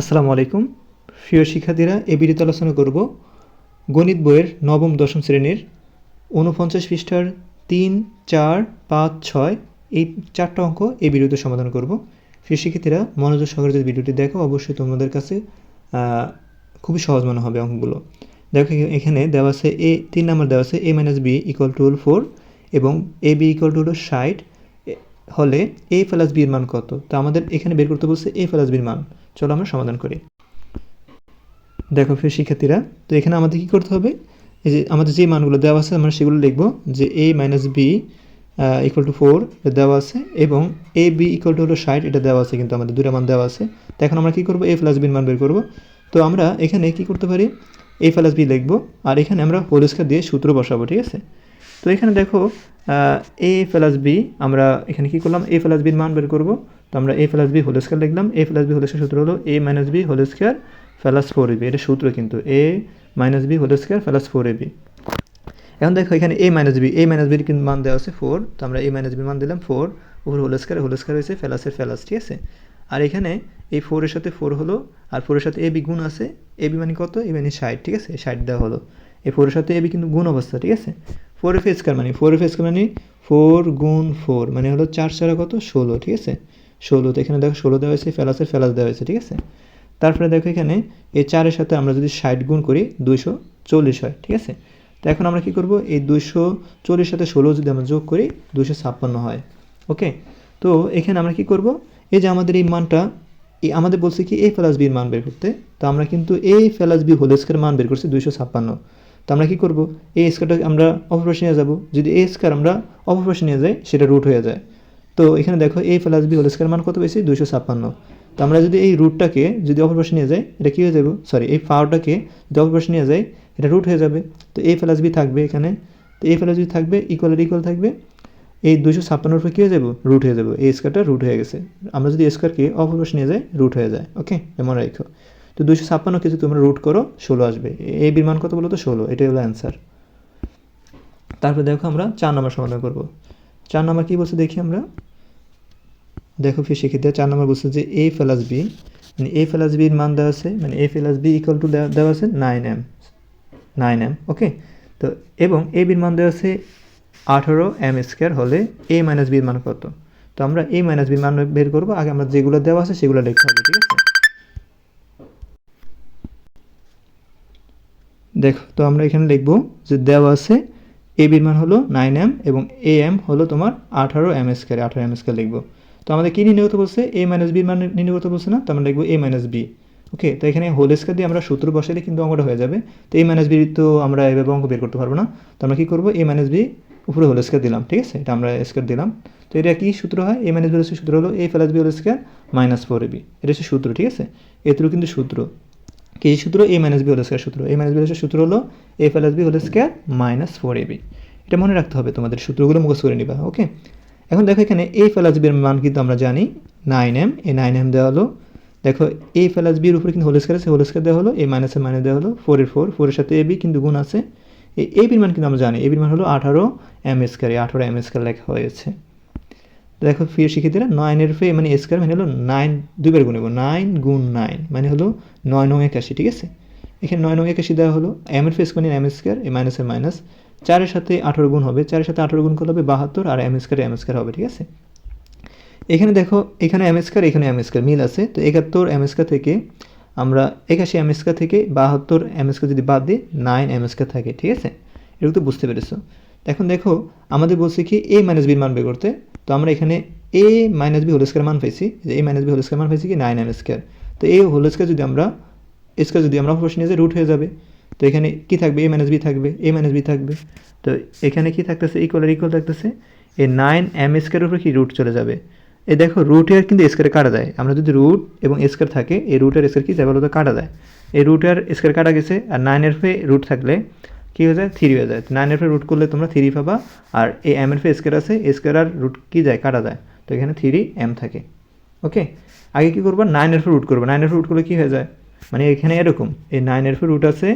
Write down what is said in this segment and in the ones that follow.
আসসালামু আলাইকুম। প্রিয় শিক্ষার্থীরা, এ বিড়িতে আলোচনা করব গণিত বইয়ের নবম, দশম শ্রেণির উনপঞ্চাশ পৃষ্ঠার তিন, চার, পাঁচ, ছয়, এই চারটা অঙ্ক এ বিরুদ্ধে সমাধান করব। প্রিয় শিক্ষার্থীরা, মনোযোগ সহকারে ভিডিওটি দেখো, অবশ্যই তোমাদের কাছে খুবই সহজ মনে হবে অঙ্কগুলো। দেখো এখানে দেওয়া আছে এ, তিন নম্বর দেওয়া আছে A minus B equal to হল ফোর এবং এ বি ইকুয়াল টু হলো ষাট হলে এ প্লাস বির মান কত? তো আমাদের এখানে বের করতে বলছে এ প্লাস বির মান। চলো আমরা সমাধান করি। দেখো ফের শিক্ষার্থীরা, তো এখানে আমাদের কি করতে হবে? এই যে আমাদের যে মানগুলো দেওয়া আছে, আমরা সেগুলো লিখব যে A minus B equal to four দেওয়া আছে, এবং এ বি ইকুয়াল টু হলো ষাট, এটা দেওয়া আছে কিন্তু আমাদের দুটা মান দেওয়া আছে। তো এখন আমরা কি করব? এ প্লাস বির মান বের করব। তো আমরা এখানে কি করতে পারি? এ প্লাস বি লিখব, আর এখানে আমরা স্কয়ার দিয়ে সূত্র বসাবো, ঠিক আছে? তো এখানে দেখো এ প্লাস বি আমরা এখানে কি করলাম? এ প্লাস বির মান বের করব। তো আমরা A plus B whole square লিখলাম। A plus B whole square সূত্র হলো A minus B whole square plus four AB এটা সূত্র কিন্তু। A minus B whole square plus four AB এখন দেখো এখানে A minus B A minus বির কিন্তু মান দেওয়া আছে ফোর তো আমরা এ মাইনাস বি মান দিলাম ফোর উপর হোল স্কয়ার হোল স্কয়ার হয়েছে ফেলাসের ফেলাস ঠিক আছে? আর এখানে এই ফোরের সাথে ফোর হলো আর ফোরের সাথে এ বি গুণ আছে। এ বি মানে কত? এ মানে ষাট, ঠিক আছে? ষাট দেওয়া হলো। এই ফোরের সাথে এ বি কিন্তু গুণ অবস্থা, ঠিক আছে? ফোর এফ স্কয়ার মানে ফোর এফ স্কয়ার মানে ফোর গুণ ফোর মানে হলো চার চারা কত? ষোলো, ঠিক আছে? ষোলো, তো এখানে দেখো ষোলো দেওয়া হয়েছে, ফেলাসের ফেলাস দেওয়া হয়েছে, ঠিক আছে? তারপরে দেখো এখানে এই চারের সাথে আমরা যদি ষাট গুণ করি, দুইশো চল্লিশ হয়, ঠিক আছে? তো এখন আমরা কি করব? এই দুইশো চল্লিশ সাথে ষোলো যদি আমরা যোগ করি, দুইশো ছাপ্পান্ন হয়, ওকে? তো এখানে আমরা কি করব? এই যে আমাদের এই মানটা এই আমাদের বলছে কি, এ প্লাস বির মান বের করতে। তো আমরা কিন্তু A plus B whole square মান বের করছি দুইশো ছাপ্পান্ন। তো আমরা কি করব? এই স্কয়ারটা আমরা অপরপাশে নিয়ে যাব। যদি এ স্কয়ার আমরা অপরপাশে নিয়ে যাই, সেটা রুট হয়ে যায়। তো এখানে দেখো A plus B whole square মান কত পেয়েছি? দুইশো ছাপ্পান্ন। তো আমরা যদি এই রুটটাকে যদি অপরপাশে নিয়ে যাই, এটা কী হয়ে যাবে? সরি এই পাওয়ারটাকে যদি অপরপাশে নিয়ে যাই, এটা রুট হয়ে যাবে। তো এ প্লাস বি থাকবে এখানে। তো এ প্লাস বি থাকবে ইকুয়ালের ইকুয়াল থাকবে। এই দুশো ছাপ্পান্নর উপরে কী হয়ে যাব? রুট হয়ে যাবে। এই স্কোয়ারটা রুট হয়ে গেছে। আমরা যদি স্কোয়ারকে অপরপাশে নিয়ে যাই রুট হয়ে যায়। ওকে এমন রাখো। তো দুশো ছাপ্পান্ন কিছু তোমরা রুট করো, ষোলো আসবে। এই বিমান কত বলো তো ষোলো। এটাই হলো অ্যান্সার তারপর দেখো আমরা চার নম্বর সমাধান করব। চার নম্বর কী বলছে দেখি আমরা? দেখো ফির সেক্ষেত্রে চার নম্বর বলছে যে এ প্লাস বি মানে এ প্লাস বির মান দেওয়া আছে মানে A plus B equal to দেওয়া আছে nine M nine M okay তো এবং এ বির মান দেওয়া আছে আঠারো এম স্কোয়ার হলে এ মাইনাস বির মান কত? তো আমরা এ মাইনাস বির মান বের করব, আগে আমরা যেগুলো দেওয়া আছে সেগুলো লিখতে হবে, ঠিক আছে? দেখো, তো আমরা এখানে লিখব যে দেওয়া আছে এ বির মান হলো নাইন এম এবং এ এম হলো তোমার আঠারো এম স্কোয়ার আঠারো এম স্কোয়ার লিখব। তো আমাদের কী নির্ণয় করতে বলছে? এ মাইনাস বির মান নির্ণয় করতে বলছে না? তো আমরা লিখব এ মাইনাস বি ওকে তো এখানে হোল স্কোয়ার দিয়ে আমরা সূত্র বসাইলে কিন্তু অঙ্কটা হয়ে যাবে। তো এ মাইনাস বি তো আমরা এভাবে অঙ্ক বের করতে পারব না। তো আমরা কী করব? এ মাইনাস বি উপরে হোল স্কোয়ার দিলাম, ঠিক আছে? এটা আমরা স্কোয়ার দিলাম। তো এটা কি সূত্র হয়? এ মাইনাস বি সূত্র হলো A plus B whole square minus four A B এটা হচ্ছে সূত্র, ঠিক আছে? এগুলো কিন্তু সূত্র। কি সূত্র A minus B whole square সূত্র। এ মাইনাস বি হচ্ছে সূত্র হলো A plus B whole square minus four A B এটা মনে রাখতে হবে তোমাদের, সূত্রগুলো মুখস্থ করে নিবা ওকে এখন দেখো এখানে এ প্লাস বির মান কিন্তু আমরা জানি নাইন এম এ নাইন এম দেওয়া হলো। দেখো এ প্লাস বির উপরে কিন্তু হোল স্কোয়ার আছে হোল স্কোয়ার দেওয়া হলো এ মাইনাসে মাইনাস দেওয়া হলো ফোরের ফোর ফোরের সাথে এ বি কিন্তু গুণ আছে। এ বির মান কিন্তু আমরা জানি এ বির মান হলো আঠারো এম স্কোয়ার আঠারো এম স্কোয়ার লেখা হয়েছে। দেখো প্রিয় শিক্ষার্থীরা নাইনের ফে মানে স্কোয়ার মানে হলো নাইন দুইবার গুণ নাইন গুণ নাইন মানে হলো নয় নং একাশি, ঠিক আছে? এখানে নয় নং একাশি দেওয়া হলো এম এর ফেস মানে এম স্কোয়ার এ মাইনাসের মাইনাস চারের সাথে আঠারো গুণ হবে, চারের সাথে আঠারো গুণ করলে হবে বাহাত্তর, আর এম স্কোয়ার এম স্কোয়ার হবে, ঠিক আছে? এখানে দেখো, এখানে এম স্কোয়ার এখানে এম স্কোয়ার মিল আছে, তো একাত্তর এম স্কোয়ার থেকে আমরা একাশি এম স্কোয়ার থেকে বাহাত্তর এম স্কোয়ার যদি বাদ দিই নাইন এম স্কোয়ার থাকে, ঠিক আছে? এটুকু তো বুঝতে পেরেছ। এখন দেখো, আমাদের বলছে কি এ মাইনাস বির মান বের করতে। তো আমরা এখানে A minus B whole square মান পাইছি। যে A minus B whole square মান পাইছি কি নাইন এম স্কোয়ার তো এই হোল স্কোয়ার যদি আমরা স্কোয়ার যদি আমরা প্রশ্ন নিয়ে রুট হয়ে যাবে। তো এখানে কি থাকবে? এ মাইনাস বি থাকবে। এ মাইনাস বি থাকবে। তো এখানে কি থাকতেছে? ইকুয়াল ইকুয়াল থাকতেছে। এ নাইন এম স্কোয়ারের উপরে কি রুট চলে যাবে? এ দেখো রুটের কিন্তু স্কোয়ারে কাটা যায়। আমরা যদি রুট এবং স্কোয়ার থাকে, এই রুটের স্কোয়ার কি যাবে বলতো? কাটা যায়। এই রুটের স্কোয়ার কাটা গেছে, আর নাইনের ফে রুট থাকলে কী হয়ে যায়? থ্রি হয়ে যায়। নাইনের ফে রুট করলে তোমরা থ্রি পাবা। আর এই এম এর ফে স্কোয়ার আছে স্কোয়ার আর রুট কি যায়? কাটা যায়। তো এখানে থ্রি এম থাকে। ওকে আগে কী করবা? নাইনের ফে রুট করব। নাইনের ফে রুট করলে কী হয়ে যায়? মানে এখানে এরকম। এই নাইনের ফে রুট আছে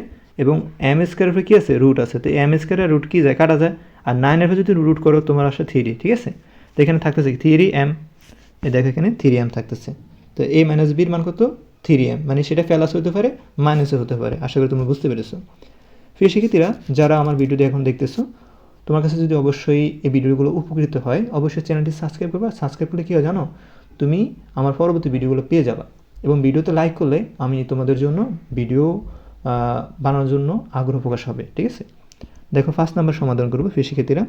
এবং এম স্কোয়ারের ফে কী আছে? রুট আছে। তো এম স্কোয়ারের রুট কী যায়? কাটা যায়। আর নাইনের ফে যদি রুট করো, তোমার আসে থ্রি। ঠিক আছে? তো এখানে থাকতেছে থ্রি এম এ দেখো এখানে থ্রি এম থাকতেছে। তো এ মাইনাস বির মান কত? থ্রি এম মানে সেটা ফেলাস হতে পারে মাইনাসও হতে পারে। আশা করি তুমি বুঝতে পেরেছ। প্রিয় শিক্ষার্থীরা, যারা আমার ভিডিওটি এখন দেখতেছো, তোমার কাছে যদি অবশ্যই এই ভিডিওগুলো উপকৃত হয়, অবশ্যই চ্যানেলটি সাবস্ক্রাইব করবা। সাবস্ক্রাইব করলে কী হয় জানো? তুমি আমার পরবর্তী ভিডিওগুলো পেয়ে যাবা। এবং ভিডিওতে লাইক করলে আমি তোমাদের জন্য ভিডিও বানানোর জন্য আগ্রহ প্রকাশ হবে। ঠিক আছে? দেখো ফার্স্ট নাম্বার সমাধান করব প্রিয় শিক্ষার্থীরা।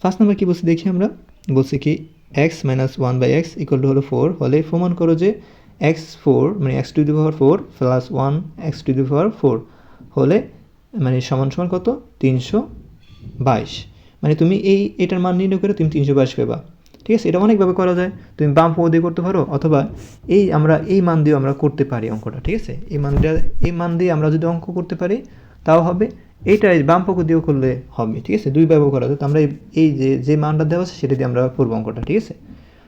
ফার্স্ট নাম্বার কী বলছি দেখি আমরা? বলছি কি X minus one by X equal to হলো ফোর হলে প্রমাণ করো যে এক্স ফোর মানে X to the power four plus one X to the power four হলে মানে সমান সমান কত? তিনশো বাইশ। মানে তুমি এই, এটার মান নির্ণয় করে তুমি তিনশো বাইশ পেবা। ঠিক আছে? এটা অনেকভাবে করা যায়। তুমি বাম পক্ষ দিয়ে করতে পারো, অথবা এই আমরা, এই মান দিয়েও আমরা করতে পারি অঙ্কটা, ঠিক আছে? এই মান দিয়ে এই মান দিয়ে আমরা যদি অঙ্ক করতে পারি, তাও হবে। এইটা এই বাম পক্ষ দিয়েও করলে হবে, ঠিক আছে? দুই দুইভাবে করা যায়। তো আমরা এই- যে যে মানটা দেওয়া আছে, সেটা দিয়ে আমরা করব অঙ্কটা, ঠিক আছে?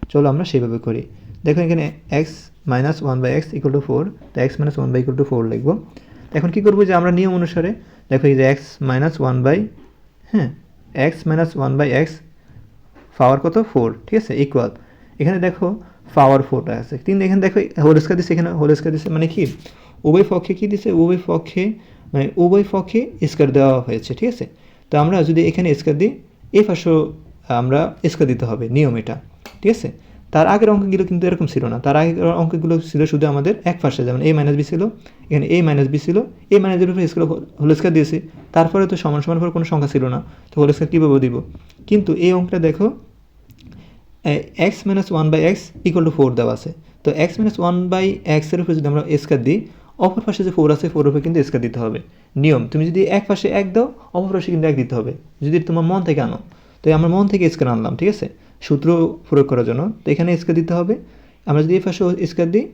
চলো আমরা সেইভাবে করি। দেখো এখানে X minus one by X equal to four তো X minus one by equal to four লিখব। এখন কি করব যে আমরা নিয়ম অনুসারে দেখো এই যে এক্স মাইনাস ওয়ান বাই হ্যাঁ X minus one by X power কত? ফোর ঠিক আছে? ইকুয়াল এখানে দেখো পাওয়ার ফোরটা আছে। কিন্তু এখানে দেখো হোল স্কোয়ার দিচ্ছে এখানে হোল স্কোয়ার দিচ্ছে মানে কি? উভয় পক্ষে কি দিছে? উভয় পক্ষে মানে উভয় পক্ষে স্কোয়ার দেওয়া হয়েছে, ঠিক আছে? তো আমরা যদি এখানে স্কোয়ার দিই, এই পাশেও আমরা স্কোয়ার দিতে হবে নিয়ম এটা, ঠিক আছে? তার আগের অঙ্কগুলো কিন্তু এরকম ছিল না। তার আগের অঙ্কগুলো ছিল শুধু আমাদের এক পাশে, যেমন এ মাইনাস বি ছিল, এখানে এ মাইনাস বি ছিল এ মাইনাস বির উপরে স্কোয়ার হোল স্কোয়ার দিয়েছি। তারপরে তো সমান সমান করে কোনো সংখ্যা ছিল না, তো হোল স্কোয়ার কীভাবে দিব? কিন্তু এই অঙ্কটা দেখো X minus one by X equal to four দেওয়া আছে। তো এক্স মাইনাস ওয়ান বাই এক্সের উপরে যদি আমরা স্কোয়ার দিই, অপর পাশে যে ফোর আছে ফোর উপরে কিন্তু স্কোয়ার দিতে হবে। নিয়ম, তুমি যদি এক পাশে এক দাও, অপর পাশে কিন্তু এক দিতে হবে। যদি তোমার মন থেকে আনো, তো আমার মন থেকে স্কোয়ার আনলাম, ঠিক আছে? সূত্র প্রয়োগ করার জন্য। তো এখানে স্কোয়ার দিতে হবে। আমরা যদি এই পাশে স্কোয়ার দিই,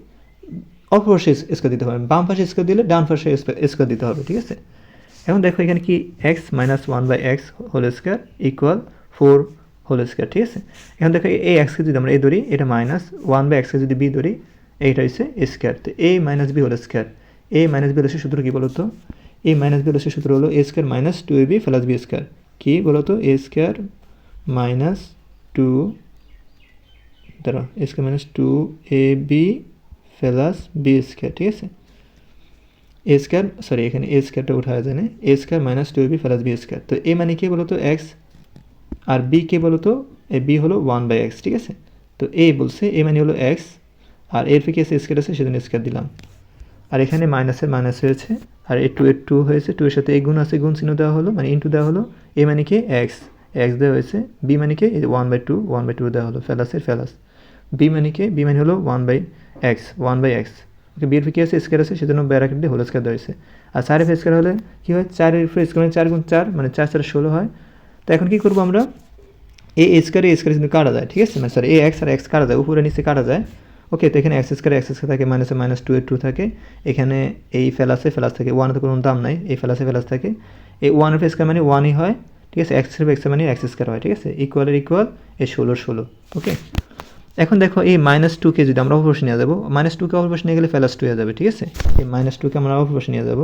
অপর পাশে স্কোয়ার দিতে হবে। বাম পাশে স্কোয়ার দিলে ডান পাশে স্কোয়ার দিতে হবে, ঠিক আছে? এখন দেখো এখানে কি X minus one by X whole square equal four whole square ঠিক আছে? এখন দেখো এই এক্সকে যদি আমরা এ ধরি, এটা মাইনাস ওয়ান বাই এক্সকে যদি বি ধরি, এইটা হচ্ছে স্কোয়ার তো A minus B whole square A minus B হলো সূত্র কী বলো তো এ মাইনাস বি হলো সূত্র হলো A square minus two A B plus B square কী বলো তো এ স্কোয়ার মাইনাস টু দাঁড়া A square minus two A B plus B square ঠিক আছে? এ স্কোয়ার সরি এখানে এ স্কোয়ারটা উঠা যায় না। A square minus two B plus B square তো এ মানে কে বলো তো এক্স আর বি কে বলো তো এ বি হলো ওয়ান বাই এক্স ঠিক আছে? তো এ বলছে এ মানে হলো এক্স আর এর থেকে এসে স্কোয়ার আছে, সেজন্য স্কোয়ার দিলাম। আর এখানে মাইনাসের মাইনাস হয়েছে, আর এ টু এর টু হয়েছে টু এর সাথে এই গুণ আছে, গুণ চিহ্ন দেওয়া হলো মানে ইন্টু দেওয়া হলো। এ মানে কি? এক্স এক্স দেওয়া হয়েছে বি মানে কি? One by two one by two দেওয়া হলো ফেলাসের ফেলাস বি মানে কি? বি মানে হলো one by X one by X okay বিয়ের কি আছে? স্কোয়ার আছে, সেজন্য ব্যারাকেট দিয়ে হোল স্কোয়ার দেওয়া হয়েছে। আর চারের ফেস স্কোয়ার হলে কী হয়? চারের ফেস স্কোয়ার মানে চার গুণ চার মানে চার চার ষোলো হয়। তো এখন কী করব আমরা? এ স্কোয়ারে এ স্কোয়ারে কিন্তু কাটা যায়, ঠিক আছে? মানে সরি এ এক্স আর এক্স কাটা যায়, উপরে নিচে কাটা যায়। ওকে, তো এখানে এক্স স্কোয়ার এক্স স্কোয়ার থাকে মাইনাসে মাইনাস টু এ টু থাকে। এখানে এই ফেলাসে ফেলাস থাকে ওয়ানের তো কোনো দাম নাই, এই ফেলাসে ফেলাস থাকে। এই ওয়ানের ফেস স্কোয়ার মানে ওয়ানই হয়। ঠিক আছে এক্স এক্স মানে এক্স স্কোয়ার হয়, ঠিক আছে? ইকুয়ালের ইকুয়াল এ ষোলোর ষোলো ওকে এখন দেখো এই মাইনাস টুকে যদি আমরা অপরপাশে নিয়ে যাব মাইনাস টুকে অপরপাশে নিয়ে গেলে ফেলাস টু হয়ে যাবে, ঠিক আছে? এই মাইনাস টুকে আমরা অপরপাশে নিয়ে যাব,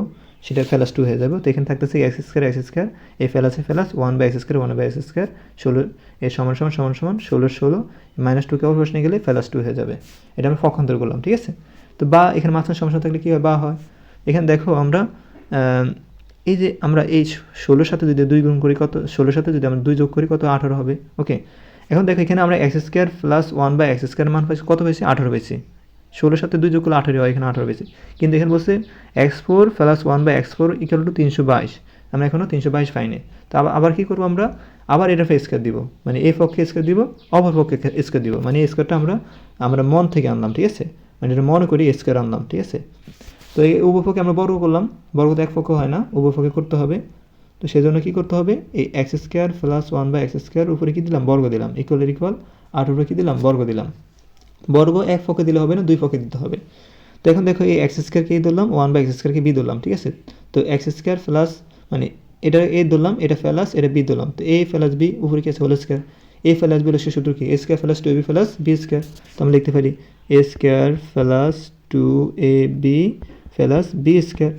সেটা ফেলাস টু হয়ে যাবে, তো এখানে থাকতেছে এক্স স্কোয়ার এক্স স্কোয়ার এই ফেলাসে plus one by X square one by X square ষোলো এর সমান সমান সমান সমান ষোলোর ষোলো মাইনাস টুকে অপরপাশে নিয়ে গেলে ফেলাস টু হয়ে যাবে। এটা আমরা পক্ষান্তর করলাম, ঠিক আছে? তো বা এখানে মাঝখানে সমস্যা থাকলে কী হয়? বা হয়। এখানে দেখো আমরা এই যে আমরা এই ষোলোর সাথে যদি দুই গুণ করি কত? ষোলোর সাথে যদি আমরা দুই যোগ করি কত? আঠারো হবে। ওকে। এখন দেখো এখানে আমরা X square plus one by X square মান পাইছি। কত পেয়েছি আঠারো পেয়েছি ষোলোর সাথে দুই যোগ করলে আঠারো হয়, এখানে আঠারো পেয়েছি কিন্তু এখানে বলছে X four plus one by X four equal to তিনশো বাইশ। আমরা এখনও তিনশো বাইশ পাইনি। তো আবার আবার কী করব আমরা? আবার এটা স্কোয়ার দিব। মানে এ পক্ষে স্কোয়ার দিব, অপর পক্ষে স্কোয়ার দিব। মানে এই স্কোয়ারটা আমরা আমরা মন থেকে আনলাম, ঠিক আছে? মানে এটা মনে করি স্কোয়ার আনলাম, ঠিক আছে? তো এই উভয়পক্ষে আমরা বর্গ করলাম। বর্গ তো এক পক্ষ হয় না উভয়পক্ষে করতে হবে। তো সেই জন্য কী করতে হবে? এই X square plus one by X square উপরে কী দিলাম? বর্গ দিলাম। ইকুয়ালের ইকুয়াল আট উপরে কী দিলাম? বর্গ দিলাম। বর্গ এক পক্ষে দিলে হবে না, দুই পক্ষে দিতে হবে। তো এখন দেখো এই এক্স স্কোয়ারকে এই ধরলাম ওয়ান বাই এক্স স্কোয়ারকে বি ধরলাম, ঠিক আছে? তো এক্স স্কোয়ার প্লাস মানে এটা এ ধরলাম, এটা ফেলাস এটা বি ধরলাম। তো এ ফেলাস বি উপরে কি আছে? Whole square A plus B হলো সে সূত্র কি? A square plus two A B plus B square তো আমরা লিখতে পারি A square plus two A B plus B square,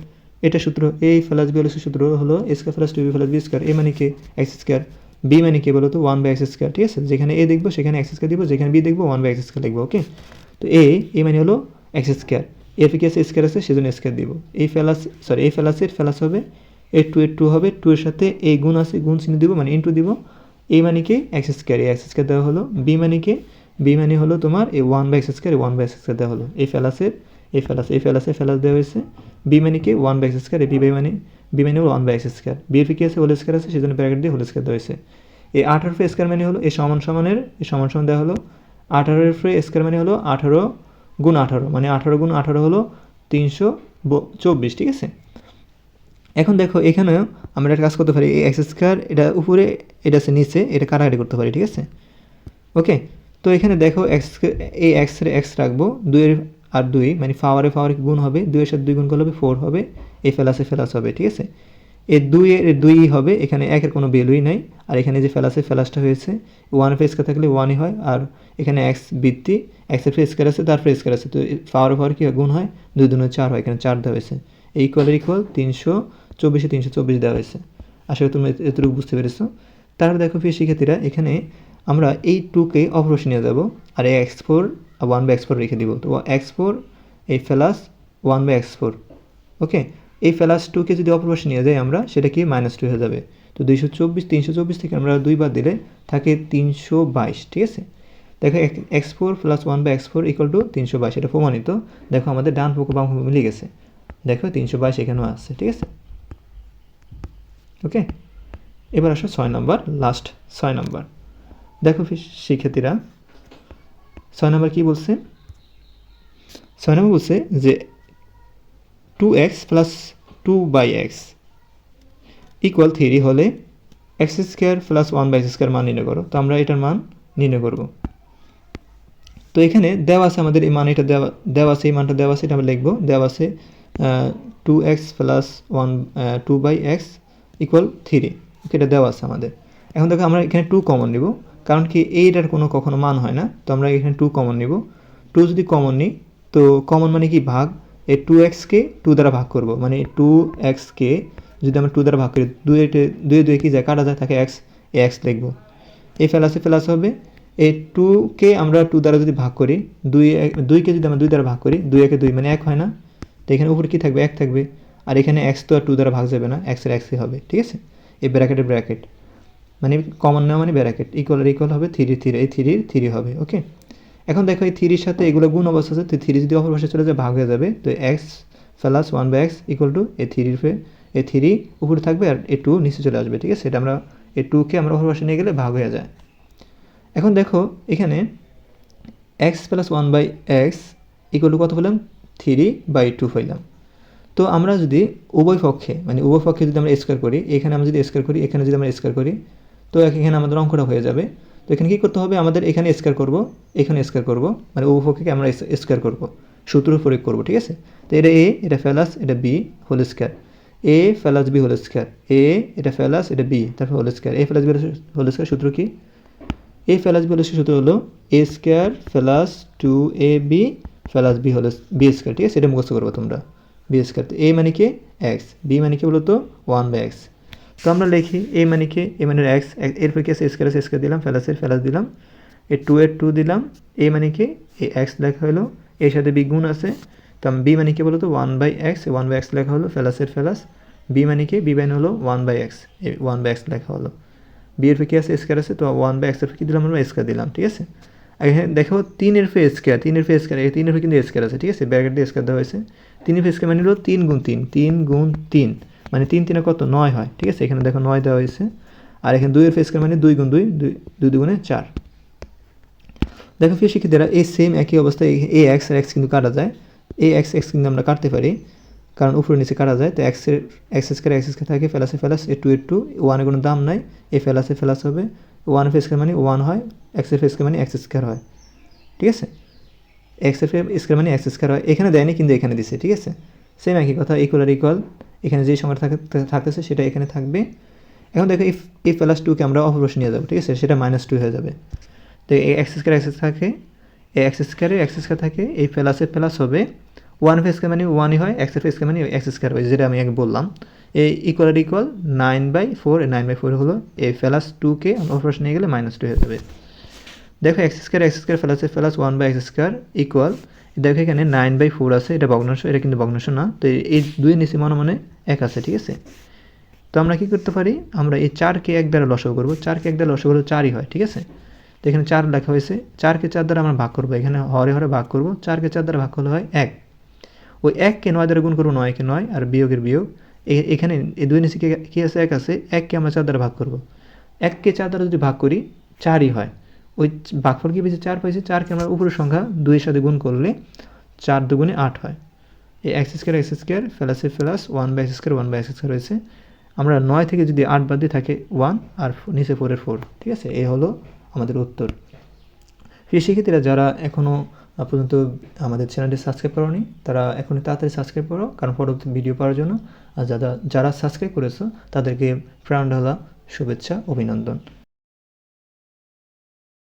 এটা সূত্র এই প্লাস বি হলো সূত্র হলো A square plus two B plus B square A মানে কি? এক্স স্কোয়ার বি মানে কি বলো তো ওয়ান বাই এক্স স্কোয়ার, ঠিক আছে? যেখানে এ দেখব, সেখানে এক্স স্কোয়ার দিব, যেখানে বি দেখব ওয়ান বাই এক্স স্কোয়ার লিখব ওকে তো এ এ মানে হলো এক্স স্কোয়ার এর কি আছে স্কোয়ার আছে, সেজন্য স্কোয়ার দিব। এই ফেলাস সরি এই ফেলাসের ফেলাস হবে এ টু এর টু হবে টু এর সাথে এই গুণ আছে, গুণ চিহ্ন দিব মানে ইন্টু দিব এই মানে কি? এক্স স্কোয়ার এই এক্স স্কোয়ার দেওয়া হলো বি মানে কি? বি মানে হলো তোমার এই one by X square one by X square দেওয়া হলো এই ফেলাসের এই ফেলাস এই ফেলাসের ফেলাস দেওয়া হয়েছে বি মানে কি? One by X square B by মানে বি মানে হলো one by X square B এর কি আছে? হোল স্কোয়ার আছে, সেজন্য ব্র্যাকেট দিয়ে হোল স্কোয়ার দেওয়া হয়েছে। এই আঠারো ফে স্কোয়ার মানে হলো এই সমান সমানের এই সমান সমান দেওয়া হলো। আঠারোর ফে স্কোয়ার মানে হলো আঠারো গুণ আঠারো মানে আঠারো গুণ আঠারো হলো তিনশো চব্বিশ, ঠিক আছে? এখন দেখো এখানেও আমরা একটা কাজ করতে পারি। এই এক্স স্কোয়ার এটা উপরে, এটা আছে নিচে, এটা কাটাকাটি করতে পারি, ঠিক আছে? ওকে তো এখানে দেখো এক্স এই এক্স এক্স রাখব। দুইয়ের আর দুই মানে পাওয়ারে পাওয়ারে গুণ হবে? দুইয়ের সাথে দুই গুণ করলে হবে ফোর হবে। এই ফেলাসে ফেলাস হবে, ঠিক আছে? এর দুই হবে, এখানে একের কোনো ভ্যালুই নাই। আর এখানে যে ফেলাসে ফেলাসটা হয়েছে ওয়ান ফেসকা থাকলে ওয়ানই হয়, আর এখানে এক্স বৃত্তি এক্সের ফেসকার আছে, তার ফেসকার আছে। তো পাওয়ার পাওয়ার কী হয়? গুণ হয়, দুই দুনো চার হয়, এখানে চার দেওয়া হয়েছে। এই ইকুয়ালের ইকুয়াল তিনশো চব্বিশে তিনশো চব্বিশ দেওয়া হয়েছে। আশা করি তুমি এতটুকু বুঝতে পেরেছ। তারপর দেখো ফির শিক্ষার্থীরা, এখানে আমরা এই টুকে অপরশে নিয়ে যাব আর এই X four one by X four রেখে দিব। তো এক্স ফোর, এই plus, one by X four. Okay? এই ফেলাস টুকে যদি অপরপাশে নিয়ে যাই আমরা, সেটা কি? মাইনাস টু হয়ে যাবে। তো দুইশো চব্বিশ, তিনশো চব্বিশ থেকে আমরা দুইবার দিলে থাকে তিনশো বাইশ, ঠিক আছে? দেখো X four plus one by X four equal to তিনশো বাইশ, এটা প্রমাণিত। দেখো আমাদের ডান পক্ষ বাম পক্ষ মিলে গেছে। দেখো তিনশো বাইশ এখানেও আসছে ঠিক আছে? ওকে? এবার আসো ছয় নম্বর লাস্ট ছয় নম্বর। দেখো শিক্ষার্থীরা, ছয় নম্বর কী বলছে? ছয় নম্বর বলছে যে two X plus two by X equal three হলে X square plus one by X square মান নির্ণয় করো। তো আমরা এটার মান নির্ণয় করব। তো এখানে দেওয়া আছে আমাদের এই মান, এটা দেওয়া দেওয়া আছে, এই মানটা দেওয়া আছে, এটা আমরা লিখব। দেওয়া আছে two X plus one two by X equal three এটা দেওয়া আছে আমাদের। এখন দেখো আমরা এখানে টু কমন নিব। কারণ কি এইটার কোনো কখনো মান হয় না। তো আমরা এখানে টু কমন নিব। টু যদি কমন নিই, তো কমন মানে কি ভাগ? এই টু এক্সকে টু দ্বারা ভাগ করব। মানে টু এক্সকে যদি আমরা টু দ্বারা ভাগ করি, দুই দুই দুই কি যায়, কাটা যায়, তাকে এক্স এ এক্স লিখব। এই ফেলাসে ফেলাস হবে। এই টুকে আমরা টু দ্বারা যদি ভাগ করি, দুই দুইকে যদি আমরা দুই দ্বারা ভাগ করি, দুই একে দুই মানে এক হয় না। তো এখানে উপরে কী থাকবে? এক থাকবে। আর এখানে এক্স তো আর টু দ্বারা ভাগ যাবে না এক্সের এক্সই হবে। ঠিক আছে? এই ব্র্যাকেটের ব্র্যাকেট মানে কমন নেওয়া মানে ব্র্যাকেট ইকুয়াল ইকুয়াল হবে থ্রি থ্রি এই থ্রি থ্রি হবে ওকে এখন দেখো এই থ্রির সাথে এগুলো গুণ অবস্থা আছে, তো থ্রি যদি অপর পাশে চলে যায়, ভাগ হয়ে যাবে, তো X plus one by X equal to এ থ্রির ফে এ থ্রি উপরে থাকবে আর এ টু নিচে চলে আসবে, ঠিক আছে? এটা আমরা এ টুকে আমরা অপর পাশে নিয়ে গেলে ভাগ হয়ে যায়। এখন দেখো এখানে X plus one by X equal to কত পেলাম? থ্রি বাই টু পেলাম। তো আমরা যদি উভয় পক্ষে মানে উভয় পক্ষে যদি আমরা স্কোয়ার করি, এখানে আমরা যদি স্কোয়ার করি, এখানে যদি আমরা স্কোয়ার করি তো এখানে আমাদের অঙ্কটা হয়ে যাবে। তো এখানে কী করতে হবে? আমাদের এখানে স্কোয়ার করব, এখানে স্কোয়ার করব মানে উভয়পক্ষকে আমরা স্কোয়ার করব, সূত্র প্রয়োগ করব, ঠিক আছে? তো এটা এ এটা ফেলাস এটা B whole square A plus B whole square A এটা ফেলাস এটা বি তারপর whole square A plus B whole square সূত্র কি? এ ফেলাস বি হোল সূত্র হলো A square plus two A B plus B whole B square ঠিক আছে? এটা মুখস্থ করব তোমরা। বি স্কোয়ার এ মানে কি? এক্স বি মানে কি বলতো? ওয়ান বাই এক্স তো আমরা লিখি এ মানে কি? এ মানে এক্স এরপর কি আছে? স্কোয়ার আছে স্কোয়ার দিলাম ফেলাসের ফেলাস দিলাম। এ টু এর টু দিলাম। এ মানে কি? এ এক্স লেখা হলো। এর সাথে বি গুণ আছে। তো বি মানে কি বলতো? One by X one by X লেখা হলো ফেলাসের ফেলাস বি মানে কি? বি বাইন হলো one by X one by X লেখা হলো। বি এর কি আছে? স্কোয়ার আছে, তো ওয়ান বাই এক্সের কি দিলাম? আমরা স্কোয়ার দিলাম, ঠিক আছে? এখানে দেখো তিনের ফে স্কোয়ার তিনের ফে স্কোয়ার এই তিনের ফে কিন্তু স্কোয়ার আছে, ঠিক আছে? ব্যাকেট দিয়ে স্কোয়ার দেওয়া হয়েছে। তিনের ফে স্কোয়ার মানে হলো তিন গুণ তিন তিন গুণ তিন। মানে তিন তিনে কত? নয় হয়। ঠিক আছে? এখানে দেখো নয় দেওয়া হয়েছে। আর এখানে দুইয়ের ফেস মানে দুই গুণ দুই দুই দুগুণে চার। দেখো ফির শিক্ষিতরা এই সেম একই অবস্থায় এ এক্স আর এক্স কিন্তু কাটা যায়। এ এক্স এক্স কিন্তু আমরা কাটতে পারি, কারণ উপরে নিচে কাটা যায়। তো এক্সের এক্স স্কোয়ার এক্স স্কোয়ার থাকে ফেলাসে ফেলাস এ টু এ টু ওয়ানের কোনো দাম নাই। এ ফেলাসে ফেলাস হবে। ওয়ান ফেস মানে ওয়ান হয় এক্সের ফেস মানে এক্স স্কোয়ার হয়। ঠিক আছে? এক্সের স্কোয়ার মানে এক্স স্কোয়ার হয়। এখানে দেয়নি, কিন্তু এখানে দিছে। ঠিক আছে? সেম একই কথা ইকুয়াল আর ইকুয়াল এখানে যে সংখ্যাটা থাকতেছে সেটা এখানে থাকবে। এখন দেখো এই এই প্লাস টুকে আমরা অপরপাশে নিয়ে যাব, ঠিক আছে? সেটা মাইনাস টু হয়ে যাবে। তো এই এক্স স্কোয়ার এক্স থাকে, এই এক্স স্কোয়ারে এক্স স্কোয়ার থাকে, এই প্লাসের প্লাস হবে। ওয়ান ফেস মানে ওয়ানই হয় এক্সের ফেস মানে এক্স স্কোয়ার হয়, যেটা আমি আগে বললাম। এই equal equal nine by four nine by four হলো, এই প্লাস টুকে অপরপাশে নিয়ে গেলে মাইনাস টু হয়ে যাবে। দেখো এক্স স্কোয়ার এক্স স্কোয়ার প্লাসের plus one by X square equal দেখো এখানে নাইন বাই ফোর আছে, এটা ভগ্নাংশ, এটা কিন্তু ভগ্নাংশ না, তো এই- দুই নিচে মনে মনে এক আছে, ঠিক আছে? তো আমরা কি করতে পারি? আমরা এই চারকে এক দ্বারা লসও করব, চারকে এক দ্বারা লসও করলে চারই হয়, ঠিক আছে? তো এখানে চার লেখা হয়েছে, চারকে চার দ্বারা আমরা ভাগ করব, এখানে হরে হরে ভাগ করব, চারকে চার দ্বারা ভাগ করলে হয় এক। ওই এককে নয় দ্বারা গুণ করব, নয়কে নয়, আর বিয়োগের বিয়োগ এখানে এই দুই নিচে কি আছে, এক আছে, এককে আমরা চার দ্বারা ভাগ করব। এককে চার দ্বারা যদি ভাগ করি, চারই হয়। ওই ভাগফল কি পেয়েছে চার পাইছে? চারকে আমরা উপরের সংখ্যা দুইয়ের সাথে গুণ করলে চার দুগুণে আট হয়। এই এক্স স্কোয়ার এক্স স্কোয়ার, প্লাসে plus, one by X square, one by X square হয়েছে। আমরা নয় থেকে যদি আট বাদ দিয়ে থাকে ওয়ান আর নিচে ফোরের ফোর ঠিক আছে? এ হলো আমাদের উত্তর। শিক্ষার্থীরা যারা এখনও পর্যন্ত আমাদের চ্যানেলটি সাবস্ক্রাইব করোনি, তারা এখনই তাড়াতাড়ি সাবস্ক্রাইব করো, কারণ পরবর্তী ভিডিও পাওয়ার জন্য। আর যারা যারা সাবস্ক্রাইব করেছ, তাদেরকে প্রাণ ঢালা শুভেচ্ছা, অভিনন্দন।